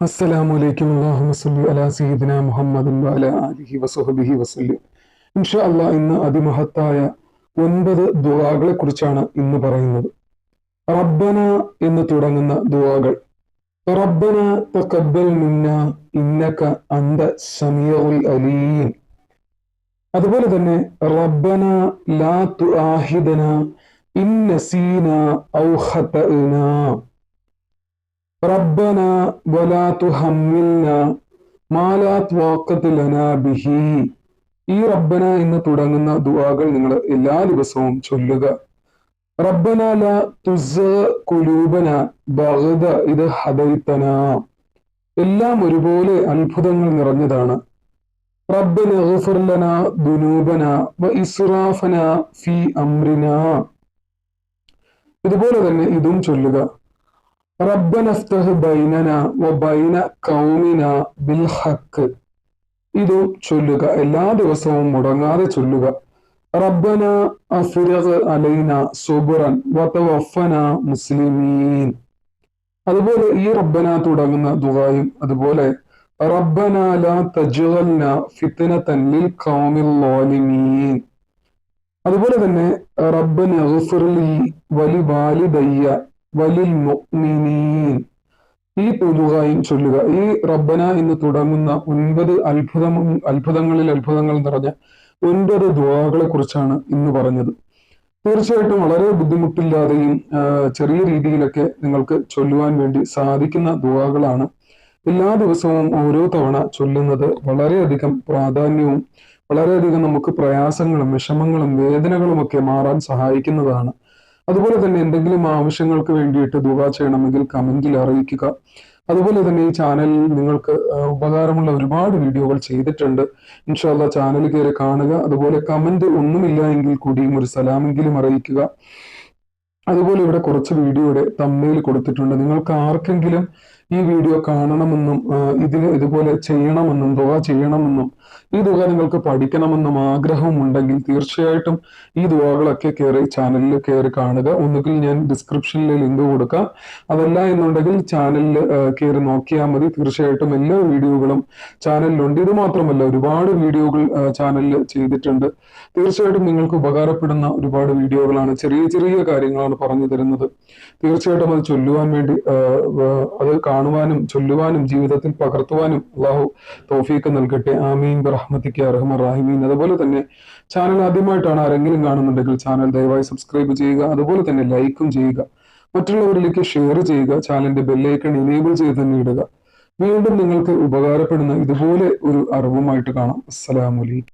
അസ്സലാമു അലൈക്കും അല്ലാഹുമ്മ സല്ലി അലാ സയ്യിദിന മുഹമ്മദിൻ വഅലാ ആലിഹി വസഹബിഹി വസല്ലം. ഇൻഷാ അല്ലാ ഇന്ന് അതിമഹത്തായ ഒൻപത് ദുവാകളെ കുറിച്ചാണ് ഇന്ന് പറയുന്നത്. റബ്ബന എന്ന് തുടങ്ങുന്ന ദുവാകൾ റബ്ബന തഖബ്ബൽ മിന്ന ഇന്നക അന്ത സമീഉൽ അലീം. അതുപോലെ തന്നെ റബ്ബന ലാ തുആഹിദന ഇൻ നസീന ഔ ഖതഅന റബ്ബന വലാ تحملنا ما لا ത്വാഖത لنا به ഈ റബ്ബന എന്ന് തുടങ്ങുന്ന ദുവാകൾ നിങ്ങൾ എല്ലാ ദിവസവും ചൊല്ലുക. റബ്ബന ല തുസ കുലൂബന ബഹദ ഇത് ഹദൈത്തന. എല്ലാം ഒരുപോലെ അത്ഭുതങ്ങൾ നിറഞ്ഞതാണ്. റബ്ബന ഗഫർലന ലനാ ദുനൂബന വ ഇസ്റാഫന ഫി അംറിന ഇതുപോലെ തന്നെ ഇതും ചൊല്ലുക. റബ്ബന ബൈനന വ ബൈന ഖൗമിന ബിൽ ഹക്ക് ഇതും ചൊല്ലുക എല്ലാ ദിവസവും മുടങ്ങാതെ ചൊല്ലുക. റബ്ബന അഫിറഖ് അലൈന സുബ്റൻ വതവഫന മുസ്ലിമീൻ. അതുപോലെ ഈ റബ്ബന തുടങ്ങുന്ന ദുആയും അതുപോലെ റബ്ബന ലാ തജ്അൽന ഫിത്നതൻ ലിൽ ഖൗമിൽ ളാലിമീൻ. അതുപോലെ തന്നെ റബ്ബന ഇഗ്ഫിർ ലി വലി വാലിദയ്യ വലിൽ മുഅ്മിനീൻ ഈ ദുആയും ചൊല്ലുക. ഈ റബ്ബന എന്ന് തുടങ്ങുന്ന ഒൻപത് അത്ഭുതം അത്ഭുതങ്ങളിൽ അത്ഭുതങ്ങൾ നിറഞ്ഞ ഒൻപത് ദുവാകളെ കുറിച്ചാണ് ഇന്ന് പറഞ്ഞത്. തീർച്ചയായിട്ടും വളരെ ബുദ്ധിമുട്ടില്ലാതെയും ചെറിയ രീതിയിലൊക്കെ നിങ്ങൾക്ക് ചൊല്ലുവാൻ വേണ്ടി സാധിക്കുന്ന ദുവാകളാണ് എല്ലാ ദിവസവും ഓരോ തവണ ചൊല്ലുന്നത് വളരെയധികം പ്രാധാന്യവും വളരെയധികം നമുക്ക് പ്രയാസങ്ങളും വിഷമങ്ങളും വേദനകളും ഒക്കെ മാറാൻ സഹായിക്കുന്നതാണ്. അതുപോലെ തന്നെ എന്തെങ്കിലും ആവശ്യങ്ങൾക്ക് വേണ്ടിയിട്ട് ദുആ ചെയ്യണമെങ്കിൽ കമന്റിൽ അറിയിക്കുക. അതുപോലെ തന്നെ ഈ ചാനലിൽ നിങ്ങൾക്ക് ഉപകാരമുള്ള ഒരുപാട് വീഡിയോകൾ ചെയ്തിട്ടുണ്ട്. ഇൻഷാല്ല ചാനൽ കയറി കാണുക. അതുപോലെ കമന്റ് ഒന്നുമില്ല എങ്കിൽ കൂടിയും ഒരു സലാമെങ്കിലും അറിയിക്കുക. അതുപോലെ ഇവിടെ കുറച്ച് വീഡിയോയുടെ തമ്മയിൽ കൊടുത്തിട്ടുണ്ട്. നിങ്ങൾക്ക് ആർക്കെങ്കിലും ഈ വീഡിയോ കാണണമെന്നും ഇതിന് ഇതുപോലെ ചെയ്യണമെന്നും ദുവ ചെയ്യണമെന്നും ഈ ദുവ നിങ്ങൾക്ക് പഠിക്കണമെന്നും ആഗ്രഹവും ഉണ്ടെങ്കിൽ തീർച്ചയായിട്ടും ഈ ദുവകളൊക്കെ കയറി ചാനലിൽ കയറി കാണുക. ഒന്നുകിൽ ഞാൻ ഡിസ്ക്രിപ്ഷനിൽ ലിങ്ക് കൊടുക്കാം. അതല്ല എന്നുണ്ടെങ്കിൽ ചാനലിൽ കയറി നോക്കിയാൽ മതി. തീർച്ചയായിട്ടും എല്ലാ വീഡിയോകളും ചാനലിലുണ്ട്. ഇത് മാത്രമല്ല ഒരുപാട് വീഡിയോകൾ ചാനലിൽ ചെയ്തിട്ടുണ്ട്. തീർച്ചയായിട്ടും നിങ്ങൾക്ക് ഉപകാരപ്പെടുന്ന ഒരുപാട് വീഡിയോകളാണ് ചെറിയ ചെറിയ കാര്യങ്ങളാണ് പറഞ്ഞു തരുന്നത്. തീർച്ചയായിട്ടും അത് ചൊല്ലുവാൻ വേണ്ടി അത് കാണുവാനും ചൊല്ലുവാനും ജീവിതത്തിൽ പകർത്തുവാനും അള്ളാഹു തോഫീക്ക് നൽകട്ടെ. ആമീൻ. റഹ്മത്തിക്ക് അർഹമർ റാഹിമീൻ. അതുപോലെ തന്നെ ചാനൽ ആദ്യമായിട്ടാണ് ആരെങ്കിലും കാണുന്നുണ്ടെങ്കിൽ ചാനൽ ദയവായി സബ്സ്ക്രൈബ് ചെയ്യുക. അതുപോലെ തന്നെ ലൈക്കും ചെയ്യുക. മറ്റുള്ളവരിലേക്ക് ഷെയർ ചെയ്യുക. ചാനലിന്റെ ബെല്ലൈക്കൺ എനേബിൾ ചെയ്ത് തന്നെ ഇടുക. വീണ്ടും നിങ്ങൾക്ക് ഉപകാരപ്പെടുന്ന ഇതുപോലെ ഒരു അറിവുമായിട്ട് കാണാം. അസ്സലാമലൈക്കും